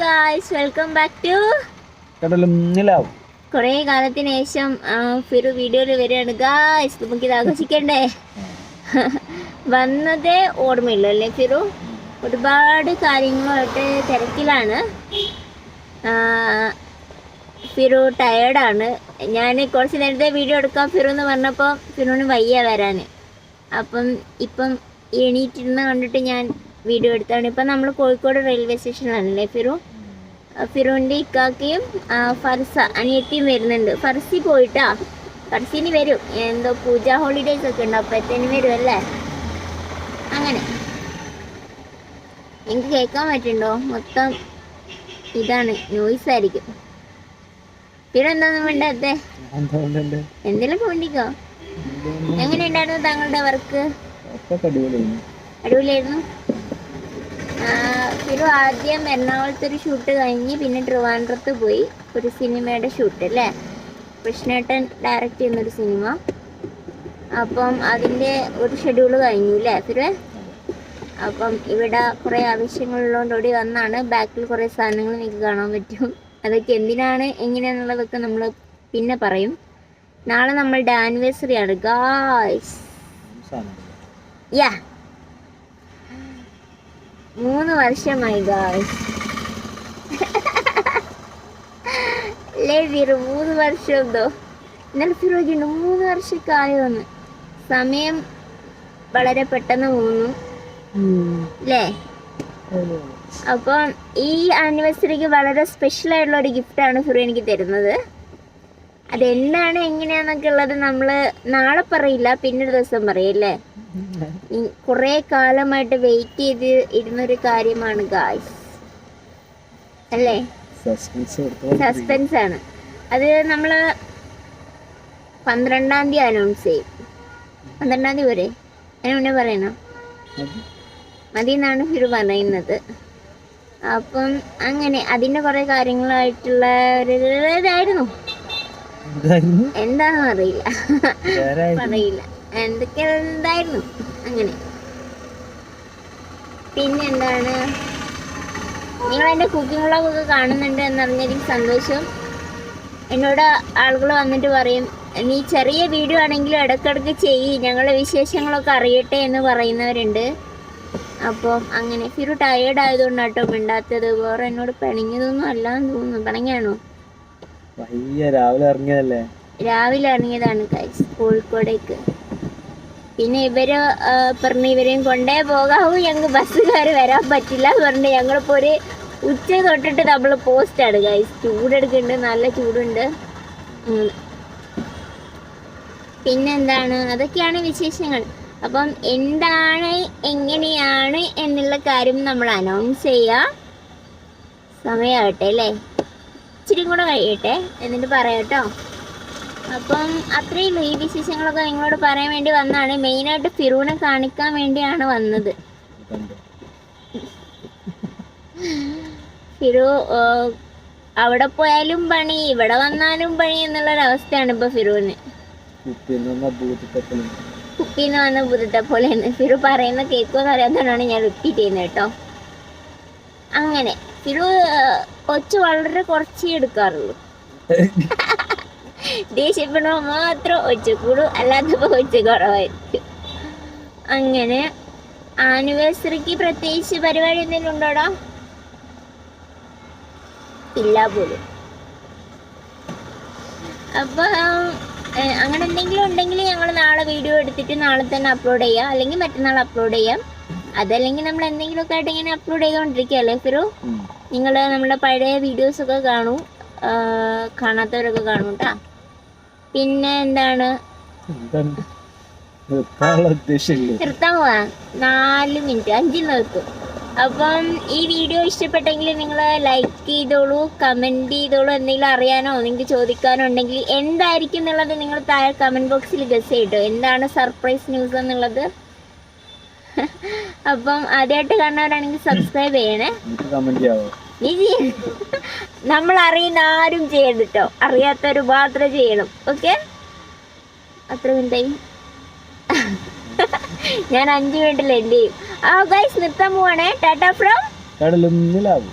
Guys welcome back to കടലും കുറേ കാലത്തിന് ശേഷം ഫിറു വീഡിയോയിൽ വരികയാണ്. ഗായ്സ് നമുക്ക് ഇത് ആഘോഷിക്കണ്ടേ? വന്നതേ ഓർമ്മയില്ല അല്ലേ ഫിറു? ഒരുപാട് കാര്യങ്ങളായിട്ട് തിരക്കിലാണ്. ഫിറു ടയേർഡാണ് ഞാൻ കുറച്ച് നേരത്തെ വീഡിയോ എടുക്കാം ഫിറു എന്ന് പറഞ്ഞപ്പോൾ ഫിറുവിന് വയ്യ വരാൻ അപ്പം ഇപ്പം എണീറ്റിരുന്ന് കണ്ടിട്ട് ഞാൻ വീഡിയോ എടുത്താണ്. ഇപ്പം നമ്മൾ കോഴിക്കോട് റെയിൽവേ സ്റ്റേഷനിലാണല്ലേ ഫിറു? ഫിറുവിന്റെ ഇക്കാക്കയും ഫർസ അനിയത്തിയും വരുന്നുണ്ട്. ഫർസി പോയിട്ടാ? ഫർസിന് വരും. എന്തോ പൂജ ഹോളിഡേയ്സ് ഒക്കെ ഉണ്ട്. അപ്പത്തേന് വരും അല്ലേ? അങ്ങനെ. എനിക്ക് കേൾക്കാൻ പറ്റുണ്ടോ മൊത്തം ഇതാണ്. നോയിസ് ആയിരിക്കും. പിന്നെ എന്താന്ന് വേണ്ടത്തെ എന്തെങ്കിലും കൊണ്ടിക്കോ എങ്ങനെ ഉണ്ടായിരുന്നു താങ്കളുടെ വർക്ക് ഒക്കെ അടിപൊളിയായിരുന്നു? ഫിറു ആദ്യം എറണാകുളത്ത് ഒരു ഷൂട്ട് കഴിഞ്ഞ് പിന്നെ ട്രിവാൻഡ്രത്ത് പോയി. ഒരു സിനിമയുടെ ഷൂട്ട് അല്ലേ? കൃഷ്ണേട്ടൻ ഡയറക്റ്റ് ചെയ്യുന്നൊരു സിനിമ. അപ്പം അതിന്റെ ഒരു ഷെഡ്യൂൾ കഴിഞ്ഞു അല്ലേ ഫിറു അപ്പം ഇവിടെ കുറേ ആവശ്യങ്ങളുള്ളതുകൊണ്ട് ഓടി വന്നാണ്. ബാക്കിൽ കുറേ സാധനങ്ങൾ നിങ്ങൾക്ക് കാണാൻ പറ്റും. അതൊക്കെ എന്തിനാണ് എങ്ങനെയാണെന്നുള്ളതൊക്കെ നമ്മൾ പിന്നെ പറയും. നാളെ നമ്മളുടെ ആനിവേഴ്സറി ആണ് ഗായ്സ് യാ. മൂന്ന് വർഷമായി ഗായ്സ് ഫിറു മൂന്ന് വർഷം എന്തോ? ഇന്നലെ ഫിറോജുണ്ട് മൂന്ന് വർഷക്കായോന്ന്. സമയം വളരെ പെട്ടെന്ന് പോകുന്നു അല്ലേ? അപ്പം ഈ ആനിവേഴ്സറിക്ക് വളരെ സ്പെഷ്യൽ ആയിട്ടുള്ള ഒരു ഗിഫ്റ്റാണ് ഫിറു എനിക്ക് തരുന്നത്. അതെന്താണ് എങ്ങനെയാന്നൊക്കെ ഉള്ളത് നമ്മൾ നാളെ പറയില്ല പിന്നൊരു ദിവസം പറയല്ലേ കുറെ കാലമായിട്ട് വെയിറ്റ് ചെയ്ത് ഇരുന്നൊരു കാര്യമാണ് ഗായ്സ് അല്ലേ? സസ്പെൻസ് ആണ്. അത് നമ്മൾ പന്ത്രണ്ടാം തീയതി അനൗൺസ് ചെയ്യും. പന്ത്രണ്ടാം തീയതി വരെ അതിന് മുന്നേ പറയണം. മതി. എന്നാണ് ഫിറു പറയുന്നത്. അപ്പം അങ്ങനെ അതിന്റെ കുറേ കാര്യങ്ങളായിട്ടുള്ള ഒരു ഇതായിരുന്നു. എന്താണെന്ന് അറിയില്ല. പറയില്ല. എന്തൊക്കെ എന്തായിരുന്നു അങ്ങനെ പിന്നെന്താണ് നിങ്ങൾ എന്റെ കുക്കിംഗ് വ്ളോഗൊക്കെ കാണുന്നുണ്ട് എന്നറിഞ്ഞെനിക്ക് സന്തോഷം. എന്നോട് ആളുകൾ വന്നിട്ട് പറയും നീ ചെറിയ വീഡിയോ ആണെങ്കിലും ഇടയ്ക്കിടയ്ക്ക് ചെയ്യ് ഞങ്ങളുടെ വിശേഷങ്ങളൊക്കെ അറിയട്ടെ എന്ന് പറയുന്നവരുണ്ട്. അപ്പോൾ അങ്ങനെ. ഫിറു ടയേർഡ് ആയതുകൊണ്ട് കേട്ടോ മിണ്ടാത്തത്. വേറെ എന്നോട് പിണങ്ങിയതൊന്നും അല്ലാന്ന് തോന്നുന്നു. പിണങ്ങിയാണോ? രാവിലെ ഇറങ്ങിയതല്ലേ? രാവിലെ ഇറങ്ങിയതാണ് കോഴിക്കോടേക്ക്. പിന്നെ ഇവർ പറഞ്ഞു ഇവരെയും കൊണ്ടേ പോകാവൂ ഞങ്ങൾക്ക് ബസ്സുകാർ വരാൻ പറ്റില്ല എന്ന് പറഞ്ഞു ഞങ്ങളിപ്പോൾ ഒരു ഉച്ച തൊട്ടിട്ട് നമ്മൾ പോസ്റ്റാണ് ഗൈസ് ചൂടെടുക്കുന്നുണ്ട് നല്ല ചൂടുണ്ട്. പിന്നെന്താണ് അതൊക്കെയാണ് വിശേഷങ്ങൾ. അപ്പം എന്താണ് എങ്ങനെയാണ് എന്നുള്ള കാര്യം നമ്മൾ അനൗൺസ് ചെയ്യാം. സമയമാകട്ടെ അല്ലേ? ഇച്ചിരി കൂടെ കഴിയട്ടെ എന്നിട്ട് പറയാം കേട്ടോ. അപ്പം അത്രയും ഈ വിശേഷങ്ങളൊക്കെ നിങ്ങളോട് പറയാൻ വേണ്ടി വന്നതാണ്. മെയിനായിട്ട് ഫിറൂനെ കാണിക്കാൻ വേണ്ടിയാണ് വന്നത്. ഫിറു അവിടെ പോയാലും പണി ഇവിടെ വന്നാലും പണി എന്നുള്ളൊരവസ്ഥയാണ് ഇപ്പൊ ഫിറൂന്. കുപ്പിന്ന് വന്ന ബുദ്ധിട്ട പോലെ ഫിറു പറയുന്ന കേൾക്കുമെന്ന് അറിയാത്തതുകൊണ്ടാണ് ഞാൻ റിപ്പീറ്റ് ചെയ്യുന്നത് കേട്ടോ. അങ്ങനെ ഫിറു കൊച്ചു വളരെ കുറച്ചേ എടുക്കാറുള്ളൂ. ദേഷ്യപ്പെടുമ്പോൾ മാത്രം ഒച്ച കൂടും അല്ലാത്തപ്പോൾ ഒച്ച കുറവായിരിക്കും അങ്ങനെ ആനിവേഴ്സറിക്ക് പ്രത്യേകിച്ച് പരിപാടി എന്തെങ്കിലും ഉണ്ടോടാ ഇല്ല പോലും അപ്പം ഏഹ്, അങ്ങനെ എന്തെങ്കിലും ഉണ്ടെങ്കിൽ ഞങ്ങൾ നാളെ വീഡിയോ എടുത്തിട്ട് നാളെ തന്നെ അപ്ലോഡ് ചെയ്യാം. അല്ലെങ്കിൽ മറ്റന്നാൾ അപ്ലോഡ് ചെയ്യാം അതല്ലെങ്കിൽ നമ്മൾ എന്തെങ്കിലുമൊക്കെ ആയിട്ട് ഇങ്ങനെ അപ്ലോഡ് ചെയ്തുകൊണ്ടിരിക്കുകയല്ലേ ഫിറു നിങ്ങൾ നമ്മുടെ പഴയ വീഡിയോസൊക്കെ കാണൂ. കാണാത്തവരൊക്കെ കാണും കേട്ടാ പിന്നെ എന്താണ്? നാല് മിനിറ്റ് അഞ്ചിൽ നിർത്തും. അപ്പം ഈ വീഡിയോ ഇഷ്ടപ്പെട്ടെങ്കിൽ നിങ്ങൾ ലൈക്ക് ചെയ്തോളൂ കമന്റ് ചെയ്തോളൂ എന്തെങ്കിലും അറിയാനോ നിങ്ങൾക്ക് ചോദിക്കാനോ ഉണ്ടെങ്കിൽ എന്തായിരിക്കും എന്നുള്ളത് നിങ്ങൾ താഴെ കമന്റ് ബോക്സിൽ ഗസ് ചെയ്തോ എന്താണ് സർപ്രൈസ് ന്യൂസ് എന്നുള്ളത്? അപ്പം ആദ്യമായിട്ട് കാണുന്നവരാണെങ്കിൽ സബ്സ്ക്രൈബ് ചെയ്യണേ. ചെയ്യാവോ? നീ നമ്മൾ അറിയുന്ന ആരും ചെയ്യരുത് കേട്ടോ അറിയാത്തവർ മാത്രം ചെയ്യണം. ഓക്കെ? അത്ര മിനിറ്റായി ഞാൻ അഞ്ചു മിനിറ്റിൽ ചെയ്യും. ആ ഗൈസ് നിർത്താൻ പോവാണേ. Tata from? കടലും നിലാവും